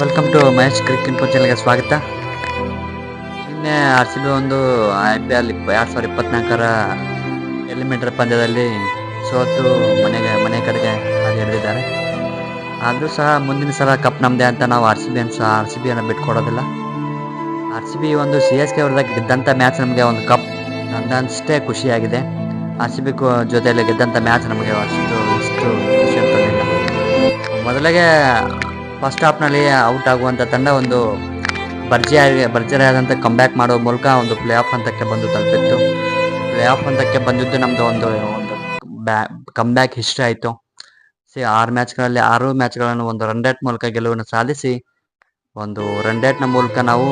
Welcome to Mahesh cricket info ಚಾನಲ್ಗೆ ಸ್ವಾಗತ. ನಿನ್ನೆ ಆರ್ ಸಿ ಬಿ ಒಂದು ಐ ಪಿ ಎಲ್ ಎರಡು ಸಾವಿರದ ಇಪ್ಪತ್ನಾಲ್ಕರ ಎಲಿಮಿನೇಟರ್ ಪಂದ್ಯದಲ್ಲಿ ಸೋತು ಮನೆಗೆ, ಮನೆ ಕಡೆಗೆ ಅಲ್ಲಿ ಹಿಡಿದಿದ್ದಾರೆ ಆದರೂ ಸಹ ಮುಂದಿನ ಸಲ ಕಪ್ ನಮ್ಮದೇ ಅಂತ ನಾವು ಆರ್ ಸಿ ಬಿ ಅನ್ನು ಸಹ ಆರ್ ಸಿ ಬಿಯನ್ನು ಬಿಟ್ಕೊಡೋದಿಲ್ಲ. ಆರ್ ಸಿ ಬಿ ಒಂದು ಸಿ ಎಸ್ ಕೆ ಅವ್ರದಾಗ ಗೆದ್ದಂಥ ಮ್ಯಾಚ್ ನಮಗೆ ಒಂದು ಕಪ್ ನಂದಷ್ಟೇ ಖುಷಿಯಾಗಿದೆ. ಆರ್ ಸಿ ಬಿ ಜೊತೆಯಲ್ಲಿ ಗೆದ್ದಂಥ ಮ್ಯಾಚ್ ನಮಗೆ ಅಷ್ಟು, ಇಷ್ಟು ಖುಷಿ ಅಂತಂದಿಲ್ಲ ಮೊದಲಿಗೆ ಫಸ್ಟ್ ಸ್ಟಾಪ್ನಲ್ಲಿ ಔಟ್ ಆಗುವಂಥ ತಂಡ ಒಂದು ಭರ್ಜಿಯಾಗಿ ಭರ್ಜರಿಯಾದಂಥ ಕಂಬ್ಯಾಕ್ ಮಾಡೋ ಮೂಲಕ ಒಂದು ಪ್ಲೇ ಆಫ್ ಹಂತಕ್ಕೆ ಬಂದು ತಲುಪಿತ್ತು. ಪ್ಲೇ ಆಫ್ ಹಂತಕ್ಕೆ ಬಂದಿದ್ದು ನಮ್ಮದು ಒಂದು ಒಂದು ಬ್ಯಾ ಕಂಬ್ಯಾಕ್ ಹಿಸ್ಟ್ರಿ ಆಯಿತು. ಸಿ, ಆರು ಮ್ಯಾಚ್ಗಳಲ್ಲಿ ಆರು ಮ್ಯಾಚ್ಗಳನ್ನು ಒಂದು ರನ್ ರೇಟ್ ಮೂಲಕ ಗೆಲುವನ್ನು ಸಾಧಿಸಿ, ಒಂದು ರನ್ ರೇಟ್ನ ಮೂಲಕ ನಾವು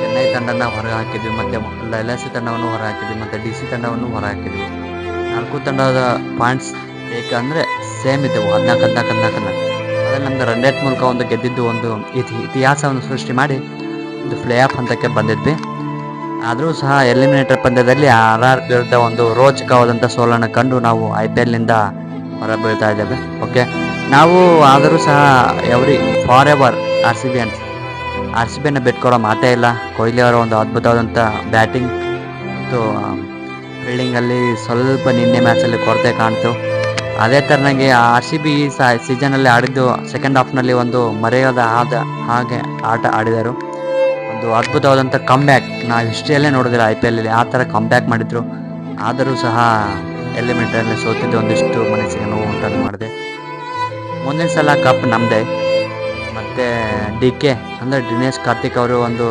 ಚೆನ್ನೈ ತಂಡನ ಹೊರಗೆ ಹಾಕಿದ್ವಿ ಮತ್ತು ಎಲ್ ಎಸ್ ಸಿ ತಂಡವನ್ನು ಹೊರ ಹಾಕಿದ್ವಿ ಮತ್ತು ಡಿ ಸಿ ತಂಡವನ್ನು ಹೊರ ಹಾಕಿದ್ವಿ ನಾಲ್ಕು ತಂಡದ ಪಾಯಿಂಟ್ಸ್ ಏಕೆಂದರೆ ಸೇಮ್ ಇದ್ದವು, ಹದಿನಾಲ್ಕು ಹದಿನಾಲ್ಕು ಹದಿನಾಲ್ಕು ಹದಿನಾಲ್ಕು. ನಮ್ದು ರನ್ ರೇಟ್ ಮೂಲಕ ಒಂದು ಗೆದ್ದಿದ್ದು ಒಂದು ಇತಿ ಇತಿಹಾಸವನ್ನು ಸೃಷ್ಟಿ ಮಾಡಿ ಒಂದು ಫ್ಲೇ ಆಫ್ ಹಂತಕ್ಕೆ ಬಂದಿದ್ವಿ. ಆದರೂ ಸಹ ಎಲಿಮಿನೇಟರ್ ಪಂದ್ಯದಲ್ಲಿ ಆರ್ ಆರ್ ವಿರುದ್ಧ ಒಂದು ರೋಚಕವಾದಂಥ ಸೋಲನ್ನು ಕಂಡು ನಾವು ಐ ಪಿ ಎಲ್ನಿಂದ ಹೊರಬೀಳ್ತಾ ಇದ್ದೇವೆ. ಓಕೆ ನಾವು ಆದರೂ ಸಹ every for ever R C B ಅಂತ ಆರ್ ಸಿ ಬಿಯನ್ನು ಬಿಟ್ಕೊಡೋ ಮಾತೇ ಇಲ್ಲ. ಕೊಹ್ಲಿ ಅವರ ಒಂದು ಅದ್ಭುತವಾದಂಥ ಬ್ಯಾಟಿಂಗ್ ಮತ್ತು ಫೀಲ್ಡಿಂಗಲ್ಲಿ ಸ್ವಲ್ಪ ನಿನ್ನೆ ಮ್ಯಾಚಲ್ಲಿ ಕೊರತೆ ಕಾಣ್ತು. ಅದೇ ಥರನಾಗಿ ಆರ್ ಸಿ ಬಿ ಈ ಸೀಸನಲ್ಲಿ ಆಡಿದ್ದು ಸೆಕೆಂಡ್ ಹಾಫ್ನಲ್ಲಿ ಒಂದು ಮರೆಯದ ಆದ ಹಾಗೆ ಆಟ ಆಡಿದರು. ಒಂದು ಅದ್ಭುತವಾದಂಥ ಕಮ್ಬ್ಯಾಕ್ ನಾವು ಹಿಸ್ಟ್ರಿಯಲ್ಲೇ ನೋಡಿದ್ರೆ ಐ ಪಿ ಎಲ್ಲಿ ಆ ಥರ ಕಮ್ಬ್ಯಾಕ್ ಮಾಡಿದ್ರು. ಆದರೂ ಸಹ ಎಲಿಮೆಂಟಲ್ಲಿ ಸೋತಿದ್ದು ಒಂದಿಷ್ಟು ಮನಸ್ಸಿಗೆ ನೋವು ಉಂಟು ಮಾಡಿದೆ. ಮುಂದಿನ ಸಲ ಕಪ್ ನಮ್ಮದೇ ಮತ್ತು ಡಿ ಕೆ ಅಂದರೆ ದಿನೇಶ್ ಕಾರ್ತಿಕ್ ಅವರು ಒಂದು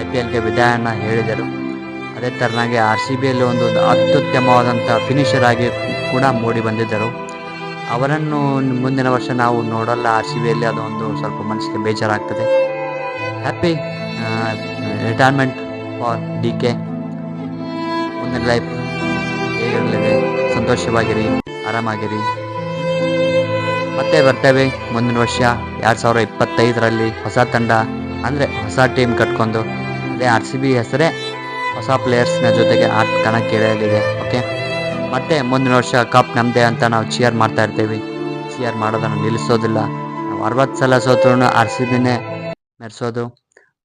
ಐ ಪಿ ಎಲ್ಗೆ ವಿದಾಯನ ಹೇಳಿದರು. ಅದೇ ಥರನಾಗಿ ಆರ್ ಸಿ ಬಿಯಲ್ಲಿ ಒಂದು ಅತ್ಯುತ್ತಮವಾದಂಥ ಫಿನಿಷರ್ ಆಗಿ ಕೂಡ ಮೂಡಿ ಬಂದಿದ್ದರು. ಅವರನ್ನು ಮುಂದಿನ ವರ್ಷ ನಾವು ನೋಡಲ್ಲ, ಆರ್ ಸಿ ಬಿಯಲ್ಲಿ ಅದೊಂದು ಸ್ವಲ್ಪ ಮನಸ್ಸಿಗೆ ಬೇಜಾರಾಗ್ತದೆ. Happy retirement for D K ಮುಂದಿನ ಲೈಫ್ ಹೇಗಿರಲಿದೆ ಸಂತೋಷವಾಗಿರಿ, ಆರಾಮಾಗಿರಿ. ಮತ್ತೆ ಬರ್ತೇವೆ ಮುಂದಿನ ವರ್ಷ ಎರಡು ಸಾವಿರ ಇಪ್ಪತ್ತೈದರಲ್ಲಿ ಹೊಸ ತಂಡ, ಅಂದರೆ ಹೊಸ ಟೀಮ್ ಕಟ್ಕೊಂಡು, ಅದೇ ಆರ್ ಸಿ ಬಿ ಹೆಸರೇ ಹೊಸ ಪ್ಲೇಯರ್ಸ್ನ ಜೊತೆಗೆ ಆಟ ಕಣಕ್ಕೆ ಇಳಿಯಲಿದೆ ಓಕೆ ಮತ್ತೆ ಮುಂದಿನ ವರ್ಷ ಕಪ್ ನಮ್ಮದೇ ಅಂತ ನಾವು ಚಿಯರ್ ಮಾಡ್ತಾ ಇರ್ತೀವಿ. ಚಿಯರ್ ಮಾಡೋದನ್ನು ನಿಲ್ಲಿಸೋದಿಲ್ಲ. ನಾವು ಅರವತ್ತು ಸಲ ಸೋತ್ರೂ ಆರ್ ಸಿ ಬಿನೇ ಮೆರೆಸೋದು.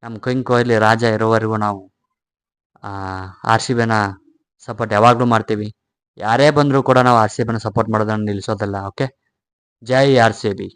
ನಮ್ಮ ಕಿಂಗ್ ಕೊಹ್ಲಿ ರಾಜ ಇರೋವರೆಗೂ ನಾವು ಆರ್ ಸಿ ಬಿನ ಸಪೋರ್ಟ್ ಯಾವಾಗಲೂ ಮಾಡ್ತೀವಿ. ಯಾರೇ ಬಂದರೂ ಕೂಡ ನಾವು ಆರ್ ಸಿ ಬಿನ ಸಪೋರ್ಟ್ ಮಾಡೋದನ್ನು ನಿಲ್ಲಿಸೋದಿಲ್ಲ okay Jai R C B